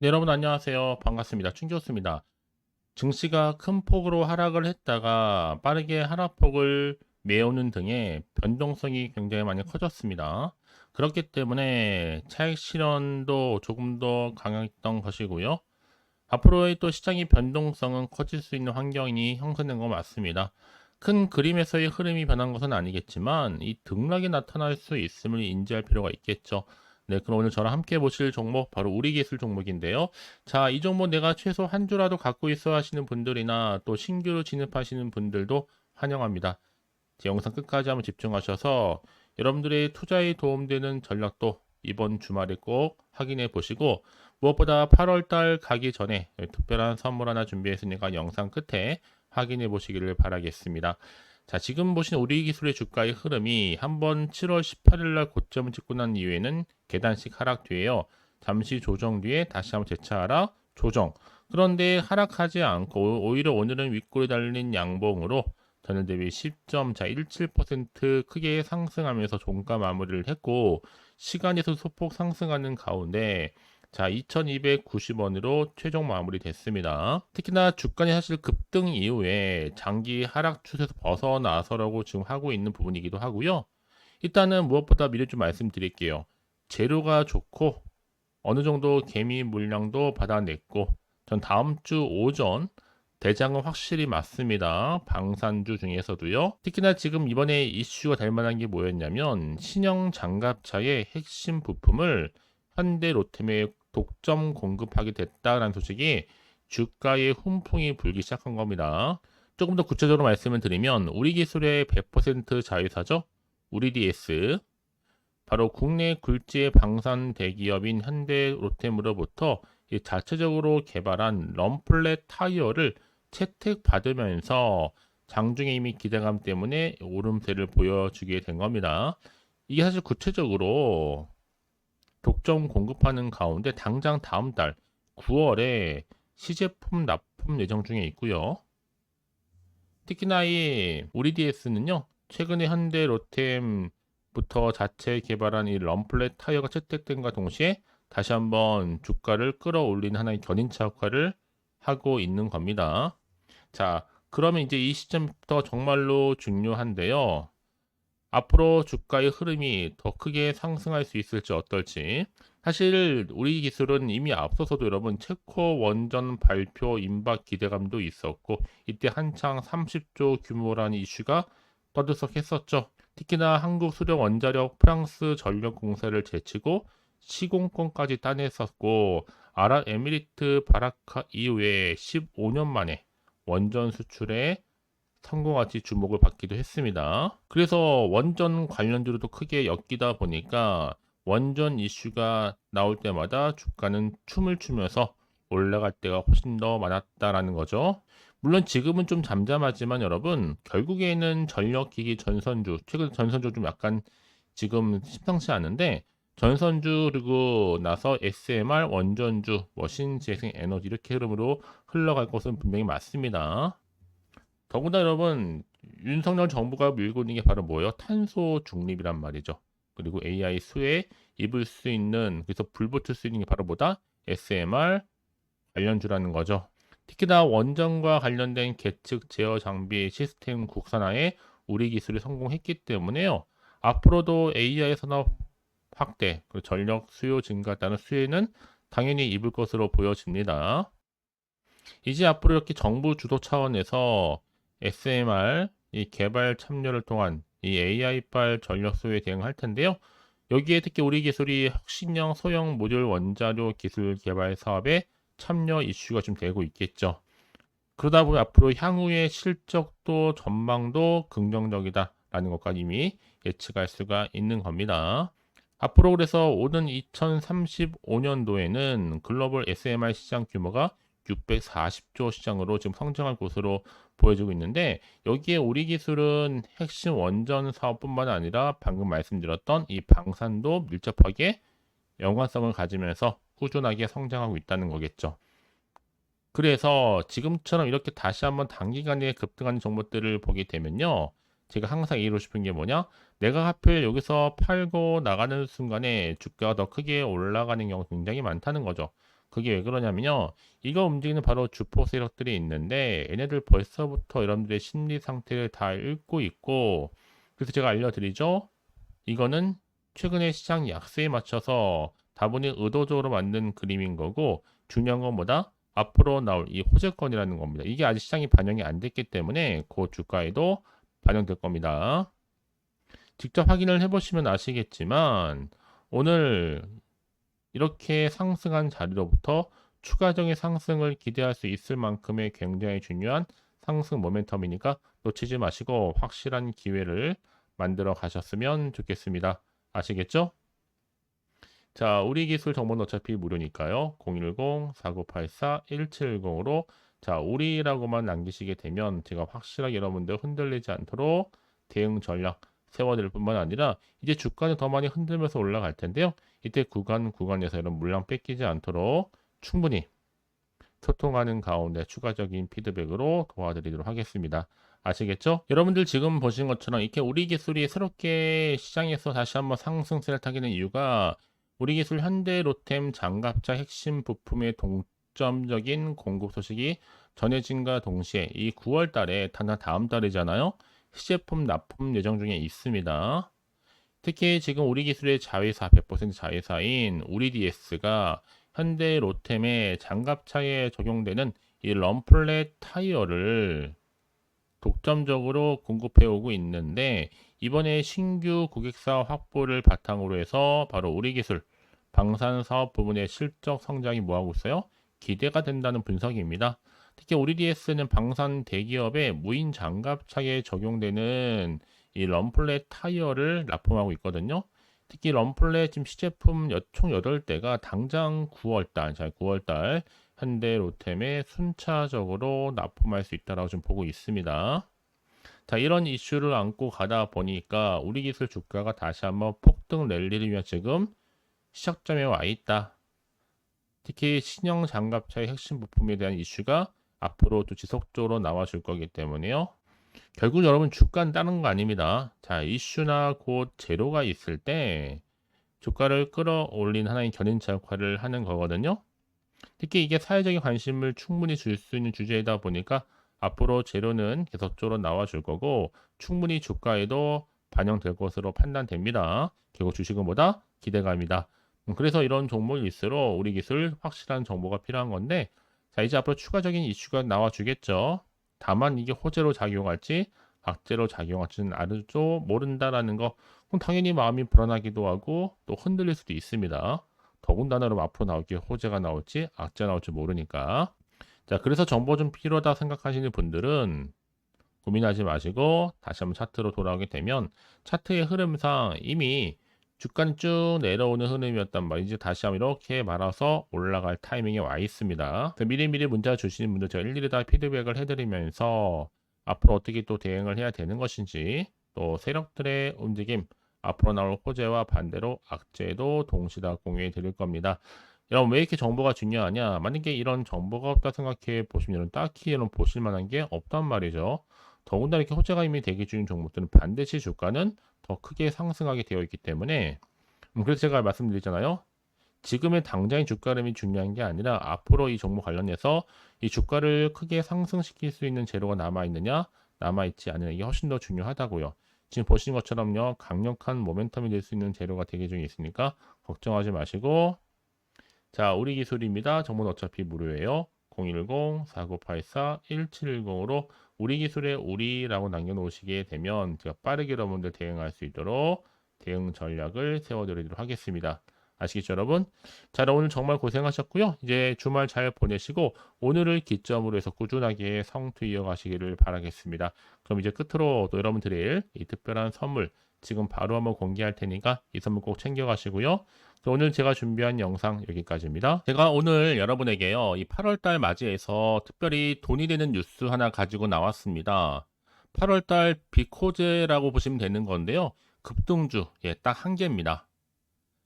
네, 여러분 안녕하세요. 반갑습니다. 충교수입니다. 증시가 큰 폭으로 하락을 했다가 빠르게 하락폭을 메우는 등의 변동성이 굉장히 많이 커졌습니다. 그렇기 때문에 차익 실현도 조금 더 강했던 것이고요. 앞으로의 또 시장의 변동성은 커질 수 있는 환경이 형성된 것 맞습니다. 큰 그림에서의 흐름이 변한 것은 아니겠지만 이 등락이 나타날 수 있음을 인지할 필요가 있겠죠. 네, 그럼 오늘 저랑 함께 보실 종목 바로 우리 기술 종목인데요. 자, 이 종목 내가 최소 한 주라도 갖고 있어 하시는 분들이나 또 신규로 진입하시는 분들도 환영합니다. 제 영상 끝까지 한번 집중하셔서 여러분들의 투자에 도움되는 전략도 이번 주말에 꼭 확인해 보시고 무엇보다 8월달 가기 전에 특별한 선물 하나 준비했으니까 영상 끝에 확인해 보시기를 바라겠습니다. 자, 지금 보신 우리 기술의 주가의 흐름이 한번 7월 18일 날 고점을 찍고 난 이후에는 계단식 하락 뒤에요. 잠시 조정 뒤에 다시 한번 재차 하락, 조정. 그런데 하락하지 않고 오히려 오늘은 윗골에 달린 양봉으로 전일 대비 10.17% 크게 상승하면서 종가 마무리를 했고 시간에서 소폭 상승하는 가운데 자, 2290원으로 최종 마무리 됐습니다. 특히나 주가는 사실 급등 이후에 장기 하락 추세에서 벗어나서라고 지금 하고 있는 부분이기도 하고요. 일단은 무엇보다 미리 좀 말씀드릴게요. 재료가 좋고 어느 정도 개미 물량도 받아냈고 전 다음 주 오전 대장은 확실히 맞습니다. 방산주 중에서도요. 특히나 지금 이번에 이슈가 될 만한 게 뭐였냐면 신형 장갑차의 핵심 부품을 현대 로템에 독점 공급하게 됐다라는 소식이 주가에 훈풍이 불기 시작한 겁니다. 조금 더 구체적으로 말씀을 드리면 우리 기술의 100% 자회사죠. 우리 DS 바로 국내 굴지의 방산 대기업인 현대 로템으로부터 자체적으로 개발한 럼플렛 타이어를 채택받으면서 장중에 이미 기대감 때문에 오름세를 보여주게 된 겁니다. 이게 사실 구체적으로 독점 공급하는 가운데 당장 다음 달 9월에 시제품 납품 예정 중에 있고요. 특히나 이 우리 DS는요. 최근에 현대 로템부터 자체 개발한 이 럼플렛 타이어가 채택된과 동시에 다시 한번 주가를 끌어올리는 하나의 견인차 효과를 하고 있는 겁니다. 자, 그러면 이제 이 시점부터 정말로 중요한데요. 앞으로 주가의 흐름이 더 크게 상승할 수 있을지 어떨지. 사실 우리 기술은 이미 앞서서도 여러분 체코 원전 발표 임박 기대감도 있었고 이때 한창 30조 규모라는 이슈가 떠들썩했었죠. 특히나 한국 수력 원자력 프랑스 전력 공사를 제치고 시공권까지 따냈었고 아랍에미리트 바라카 이후에 15년 만에 원전 수출에 성공같이 주목을 받기도 했습니다. 그래서 원전 관련주로도 크게 엮이다 보니까 원전 이슈가 나올 때마다 주가는 춤을 추면서 올라갈 때가 훨씬 더 많았다라는 거죠. 물론 지금은 좀 잠잠하지만 여러분 결국에는 전력기기 전선주 최근 전선주 좀 약간 지금 심상치 않은데 전선주 그리고 나서 SMR 원전주 머신 재생 에너지 이렇게 흐름으로 흘러갈 것은 분명히 맞습니다. 더구나 여러분 윤석열 정부가 밀고 있는 게 바로 뭐예요? 탄소 중립이란 말이죠. 그리고 AI 수에 입을 수 있는 그래서 불 붙을 수 있는 게 바로 뭐다? SMR 관련주라는 거죠. 특히나 원전과 관련된 계측 제어 장비 시스템 국산화에 우리 기술이 성공했기 때문에요. 앞으로도 AI 산업 확대, 그리고 전력 수요 증가 따른 수혜는 당연히 입을 것으로 보여집니다. 이제 앞으로 이렇게 정부 주도 차원에서 SMR 이 개발 참여를 통한 이 AI발 전력 수요에 대응할 텐데요. 여기에 특히 우리 기술이 혁신형 소형 모듈 원자료 기술 개발 사업에 참여 이슈가 좀 되고 있겠죠. 그러다 보면 앞으로 향후의 실적도 전망도 긍정적이다라는 것까지 이미 예측할 수가 있는 겁니다. 앞으로 그래서 오는 2035년도에는 글로벌 SMR 시장 규모가 640조 시장으로 지금 성장할 것으로 보여지고 있는데 여기에 우리 기술은 핵심 원전 사업뿐만 아니라 방금 말씀드렸던 이 방산도 밀접하게 연관성을 가지면서 꾸준하게 성장하고 있다는 거겠죠. 그래서 지금처럼 이렇게 다시 한번 단기간에 급등하는 종목들을 보게 되면요. 제가 항상 이해하고 싶은 게 뭐냐? 내가 하필 여기서 팔고 나가는 순간에 주가가 더 크게 올라가는 경우 굉장히 많다는 거죠. 그게 왜 그러냐면요. 이거 움직이는 바로 주포 세력들이 있는데 얘네들 벌써부터 여러분들의 심리 상태를 다 읽고 있고 그래서 제가 알려드리죠. 이거는 최근에 시장 약세에 맞춰서 다분히 의도적으로 만든 그림인 거고 중요한 건 뭐다? 앞으로 나올 이 호재권이라는 겁니다. 이게 아직 시장이 반영이 안 됐기 때문에 그 주가에도 반영될 겁니다. 직접 확인을 해보시면 아시겠지만 오늘 이렇게 상승한 자리로부터 추가적인 상승을 기대할 수 있을 만큼의 굉장히 중요한 상승 모멘텀이니까 놓치지 마시고 확실한 기회를 만들어 가셨으면 좋겠습니다. 아시겠죠? 자, 우리 기술 정보는 어차피 무료니까요. 010-4984-1710으로 자, 우리라고만 남기시게 되면 제가 확실하게 여러분들 흔들리지 않도록 대응 전략 세워드릴 뿐만 아니라 이제 주가는 더 많이 흔들면서 올라갈 텐데요. 이때 구간 구간에서 이런 물량 뺏기지 않도록 충분히 소통하는 가운데 추가적인 피드백으로 도와드리도록 하겠습니다. 아시겠죠? 여러분들 지금 보신 것처럼 이렇게 우리 기술이 새롭게 시장에서 다시 한번 상승세를 타기는 이유가 우리 기술 현대 로템 장갑차 핵심 부품의 동점적인 공급 소식이 전해진과 동시에 이 9월 달에 단나 다음 달이잖아요. 시제품 납품 예정 중에 있습니다. 특히 지금 우리 기술의 자회사 100% 자회사인 우리 DS가 현대 로템의 장갑차에 적용되는 이 럼플렛 타이어를 독점적으로 공급해 오고 있는데 이번에 신규 고객사 확보를 바탕으로 해서 바로 우리 기술 방산 사업 부분의 실적 성장이 뭐하고 있어요? 기대가 된다는 분석입니다. 특히 DS는 방산 대기업의 무인 장갑차에 적용되는 이 럼플렛 타이어를 납품하고 있거든요. 특히 럼플렛 지금 시제품 총 8대가 당장 9월달, 자 9월달 현대 로템에 순차적으로 납품할 수 있다라고 좀 보고 있습니다. 자, 이런 이슈를 안고 가다 보니까 우리 기술 주가가 다시 한번 폭등 랠리를 위한 지금 시작점에 와 있다. 특히 신형 장갑차의 핵심 부품에 대한 이슈가 앞으로 또 지속적으로 나와줄 거기 때문에요. 결국 여러분 주가는 다른 거 아닙니다. 자, 이슈나 곧 재료가 있을 때 주가를 끌어올린 하나의 견인차 역할을 하는 거거든요. 특히 이게 사회적인 관심을 충분히 줄 수 있는 주제이다 보니까 앞으로 재료는 계속적으로 나와줄 거고 충분히 주가에도 반영될 것으로 판단됩니다. 결국 주식은 뭐다? 기대감이다. 음, 그래서 이런 종목일수록 우리 기술 확실한 정보가 필요한 건데 자 이제 앞으로 추가적인 이슈가 나와주겠죠. 다만 이게 호재로 작용할지 악재로 작용할지는 아직도 모른다라는 거 그럼 당연히 마음이 불안하기도 하고 또 흔들릴 수도 있습니다. 더군다나 앞으로 나올 게 호재가 나올지 악재 나올지 모르니까 자 그래서 정보 좀 필요하다 생각하시는 분들은 고민하지 마시고 다시 한번 차트로 돌아오게 되면 차트의 흐름상 이미 주가는 쭉 내려오는 흐름이었단 말이지 다시 한번 이렇게 말아서 올라갈 타이밍에 와 있습니다. 미리미리 문자 주시는 분들 제가 일일이 다 피드백을 해드리면서 앞으로 어떻게 또 대응을 해야 되는 것인지 또 세력들의 움직임 앞으로 나올 호재와 반대로 악재도 동시다 공유해 드릴 겁니다. 여러분 왜 이렇게 정보가 중요하냐? 만약에 이런 정보가 없다 생각해 보시면 딱히 이런 보실 만한 게 없단 말이죠. 더군다나 이렇게 호재가 이미 대기 중인 종목들은 반드시 주가는 더 크게 상승하게 되어 있기 때문에 음, 그래서 제가 말씀드리잖아요. 지금의 당장의 주가 흐름이 중요한 게 아니라 앞으로 이 종목 관련해서 이 주가를 크게 상승시킬 수 있는 재료가 남아 있느냐 남아 있지 않느냐 이게 훨씬 더 중요하다고요. 지금 보시는 것처럼요 강력한 모멘텀이 될 수 있는 재료가 대기 중에 있으니까 걱정하지 마시고 자 우리 기술입니다. 정보는 어차피 무료예요. 010-4984-1710으로 우리 기술의 우리라고 남겨놓으시게 되면 제가 빠르게 여러분들 대응할 수 있도록 대응 전략을 세워드리도록 하겠습니다. 아시겠죠, 여러분? 자, 오늘 정말 고생하셨고요. 이제 주말 잘 보내시고 오늘을 기점으로 해서 꾸준하게 성투 이어가시기를 바라겠습니다. 그럼 이제 끝으로 또 여러분 드릴 이 특별한 선물 지금 바로 한번 공개할 테니까 이 선물 꼭 챙겨가시고요. 오늘 제가 준비한 영상 여기까지입니다. 제가 오늘 여러분에게요, 이 8월달 맞이해서 특별히 돈이 되는 뉴스 하나 가지고 나왔습니다. 8월달 비코제라고 보시면 되는 건데요. 급등주, 예, 딱 한 개입니다.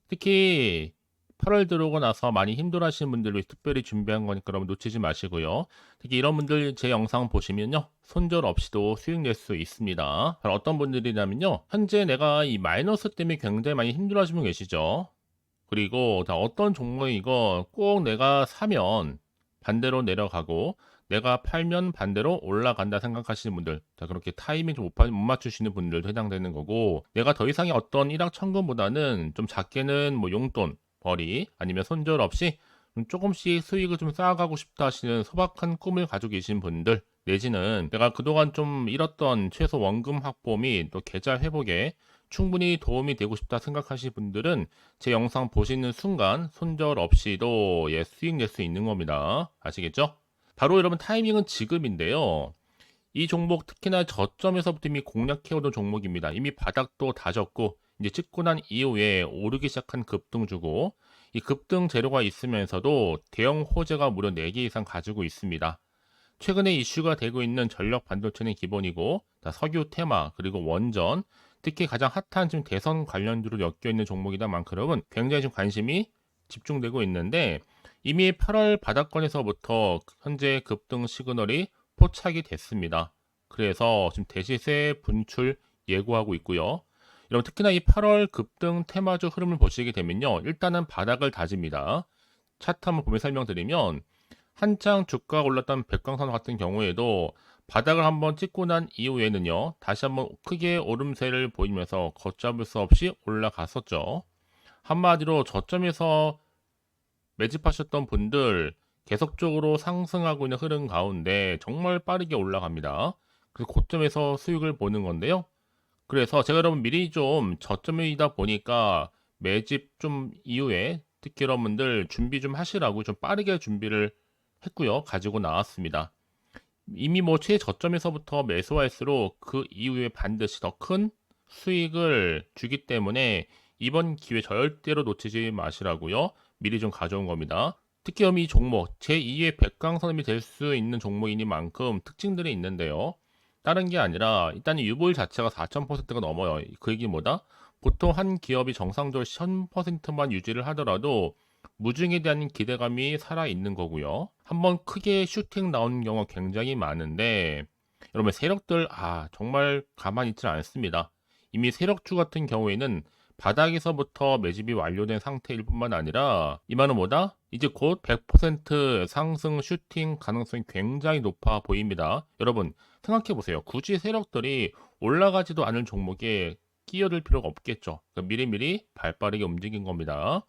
특히 8월 들어오고 나서 많이 힘들어하시는 분들을 위해 특별히 준비한 거니까 여러분 놓치지 마시고요. 특히 이런 분들 제 영상 보시면요. 손절 없이도 수익 낼 수 있습니다. 어떤 분들이냐면요. 현재 내가 이 마이너스 때문에 굉장히 많이 힘들어하시는 분 계시죠. 그리고 자, 어떤 종목이고 꼭 내가 사면 반대로 내려가고 내가 팔면 반대로 올라간다 생각하시는 분들 자 그렇게 타이밍 좀 못 맞추시는 분들도 해당되는 거고 내가 더 이상의 어떤 일확천금보다는 좀 작게는 뭐 용돈 벌이 아니면 손절 없이 좀 조금씩 수익을 좀 쌓아가고 싶다 하시는 소박한 꿈을 가지고 계신 분들 내지는 내가 그동안 좀 잃었던 최소 원금 확보 및 또 계좌 회복에 충분히 도움이 되고 싶다 생각하시는 분들은 제 영상 보시는 순간 손절 없이도 예, 수익 낼 수 있는 겁니다. 아시겠죠? 바로 여러분 타이밍은 지금인데요. 이 종목 특히나 저점에서부터 이미 공략해오던 종목입니다. 이미 바닥도 다졌고 이제 찍고 난 이후에 오르기 시작한 급등주고 이 급등 재료가 있으면서도 대형 호재가 무려 4개 이상 가지고 있습니다. 최근에 이슈가 되고 있는 전력 반도체는 기본이고 석유 테마 그리고 원전 특히 가장 핫한 지금 대선 관련주로 엮여 있는 종목이다 만큼 굉장히 좀 관심이 집중되고 있는데 이미 8월 바닥권에서부터 현재 급등 시그널이 포착이 됐습니다. 그래서 지금 대시세 분출 예고하고 있고요. 여러분 특히나 이 8월 급등 테마주 흐름을 보시게 되면요. 일단은 바닥을 다집니다. 차트 한번 보면 설명드리면 한창 주가가 올랐던 백광산 같은 경우에도 바닥을 한번 찍고 난 이후에는요. 다시 한번 크게 오름세를 보이면서 걷잡을 수 없이 올라갔었죠. 한마디로 저점에서 매집하셨던 분들 계속적으로 상승하고 있는 흐름 가운데 정말 빠르게 올라갑니다. 그래서 고점에서 수익을 보는 건데요. 그래서 제가 여러분 미리 좀 저점이다 보니까 매집 좀 이후에 특히 여러분들 준비 좀 하시라고 좀 빠르게 준비를 했고요. 가지고 나왔습니다. 이미 뭐 최저점에서부터 매수할수록 그 이후에 반드시 더 큰 수익을 주기 때문에 이번 기회 절대로 놓치지 마시라고요. 미리 좀 가져온 겁니다. 특히 이 종목 제2의 백강선임이 될 수 있는 종목이니만큼 특징들이 있는데요. 다른 게 아니라 일단 유볼 자체가 4,000%가 넘어요. 그 얘기 뭐다? 보통 한 기업이 정상적으로 1000%만 유지를 하더라도 무중에 대한 기대감이 살아 있는 거고요. 한번 크게 슈팅 나오는 경우가 굉장히 많은데 여러분 세력들 아 정말 가만히 있지 않습니다. 이미 세력주 같은 경우에는 바닥에서부터 매집이 완료된 상태일 뿐만 아니라 이만은 뭐다? 이제 곧 100% 상승 슈팅 가능성이 굉장히 높아 보입니다. 여러분 생각해 보세요. 굳이 세력들이 올라가지도 않을 종목에 끼어들 필요가 없겠죠. 그러니까 미리미리 발빠르게 움직인 겁니다.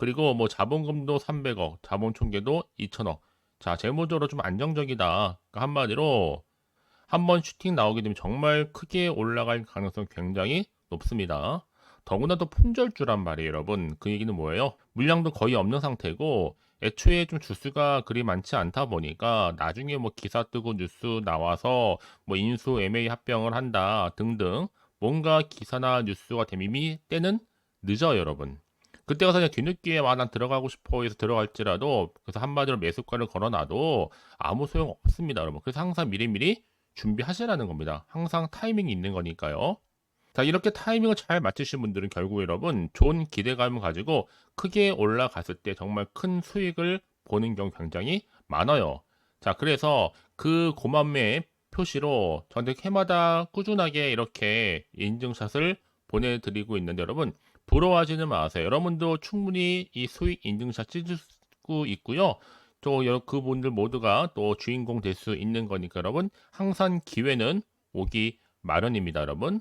그리고 뭐 자본금도 300억, 자본 총계도 2천억. 자, 재무적으로 좀 안정적이다. 그러니까 한마디로 한번 슈팅 나오게 되면 정말 크게 올라갈 가능성이 굉장히 높습니다. 더구나도 품절주란 말이에요, 여러분. 그 얘기는 뭐예요? 물량도 거의 없는 상태고 애초에 좀 주수가 그리 많지 않다 보니까 나중에 뭐 기사 뜨고 뉴스 나와서 뭐 인수 MA 합병을 한다 등등 뭔가 기사나 뉴스가 되면 이미 때는 늦어요, 여러분. 그때 가서 그냥 뒤늦게 막 난 들어가고 싶어 해서 들어갈지라도 그래서 한마디로 매수가를 걸어놔도 아무 소용 없습니다, 여러분. 그래서 항상 미리미리 준비하시라는 겁니다. 항상 타이밍이 있는 거니까요. 자, 이렇게 타이밍을 잘 맞추신 분들은 결국 여러분 좋은 기대감을 가지고 크게 올라갔을 때 정말 큰 수익을 보는 경우 굉장히 많아요. 자, 그래서 그 고만매 표시로 저한테 해마다 꾸준하게 이렇게 인증샷을 보내드리고 있는데 여러분 부러워하지는 마세요. 여러분도 충분히 이 수익 인증샷 찍을 수 있고요. 또 그분들 모두가 또 주인공 될 수 있는 거니까 여러분 항상 기회는 오기 마련입니다, 여러분.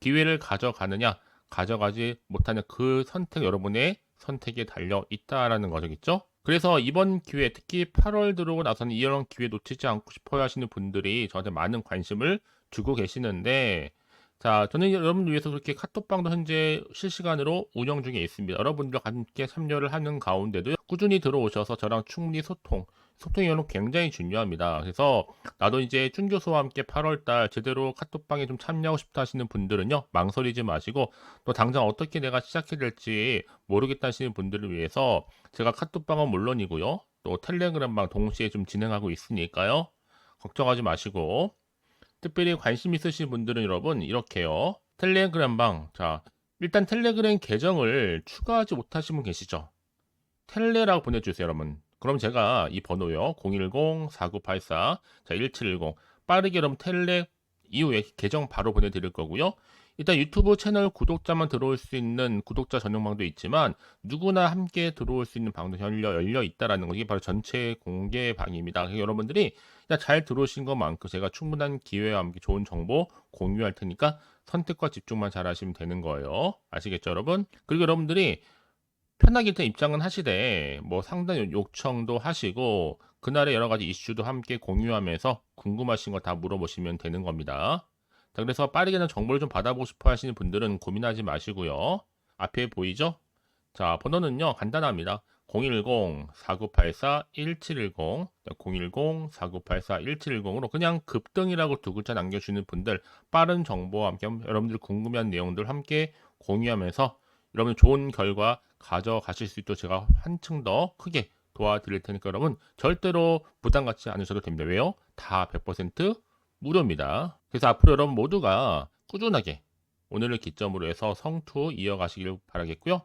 기회를 가져가느냐, 가져가지 못하는 그 선택 여러분의 선택에 달려 있다라는 거겠죠. 그래서 이번 기회, 특히 8월 들어오고 나서는 이런 기회 놓치지 않고 싶어 하시는 분들이 저한테 많은 관심을 주고 계시는데, 자, 저는 여러분들 위해서 그렇게 카톡방도 현재 실시간으로 운영 중에 있습니다. 여러분들과 함께 참여를 하는 가운데도 꾸준히 들어오셔서 저랑 충분히 소통, 소통이 여러분 굉장히 중요합니다. 그래서 나도 이제 준 교수와 함께 8월달 제대로 카톡방에 좀 참여하고 싶다 하시는 분들은요, 망설이지 마시고 또 당장 어떻게 내가 시작해야 될지 모르겠다 하시는 분들을 위해서 제가 카톡방은 물론이고요, 또 텔레그램방 동시에 좀 진행하고 있으니까요, 걱정하지 마시고 특별히 관심 있으신 분들은 여러분 이렇게요. 텔레그램방 자 일단 텔레그램 계정을 추가하지 못하신 분 계시죠? 텔레라고 보내주세요 여러분. 그럼 제가 이 번호요 010-4984 자 1710 빠르게 여러분 텔레 이후에 계정 바로 보내드릴 거고요. 일단 유튜브 채널 구독자만 들어올 수 있는 구독자 전용 방도 있지만 누구나 함께 들어올 수 있는 방도 열려, 열려 있다라는 거 이게 바로 전체 공개 방입니다. 여러분들이 잘 들어오신 것만큼 제가 충분한 기회와 함께 좋은 정보 공유할 테니까 선택과 집중만 잘 하시면 되는 거예요. 아시겠죠, 여러분? 그리고 여러분들이 편하게 일단 입장은 하시되 뭐 요- 요청도 하시고 그날의 여러 가지 이슈도 함께 공유하면서 궁금하신 거 다 물어보시면 되는 겁니다. 자, 그래서 빠르게는 정보를 좀 받아보고 싶어 하시는 분들은 고민하지 마시고요. 앞에 보이죠? 자, 번호는요, 간단합니다. 010-4984-1710, 010-4984-1710으로 그냥 급등이라고 두 글자 남겨주시는 분들, 빠른 정보와 함께 여러분들 궁금한 내용들 함께 공유하면서 여러분 좋은 결과 가져가실 수 있도록 제가 한층 더 크게 도와드릴 테니까 여러분 절대로 부담 갖지 않으셔도 됩니다. 왜요? 다 100% 무료입니다. 그래서 앞으로 여러분 모두가 꾸준하게 오늘을 기점으로 해서 성투 이어가시길 바라겠고요.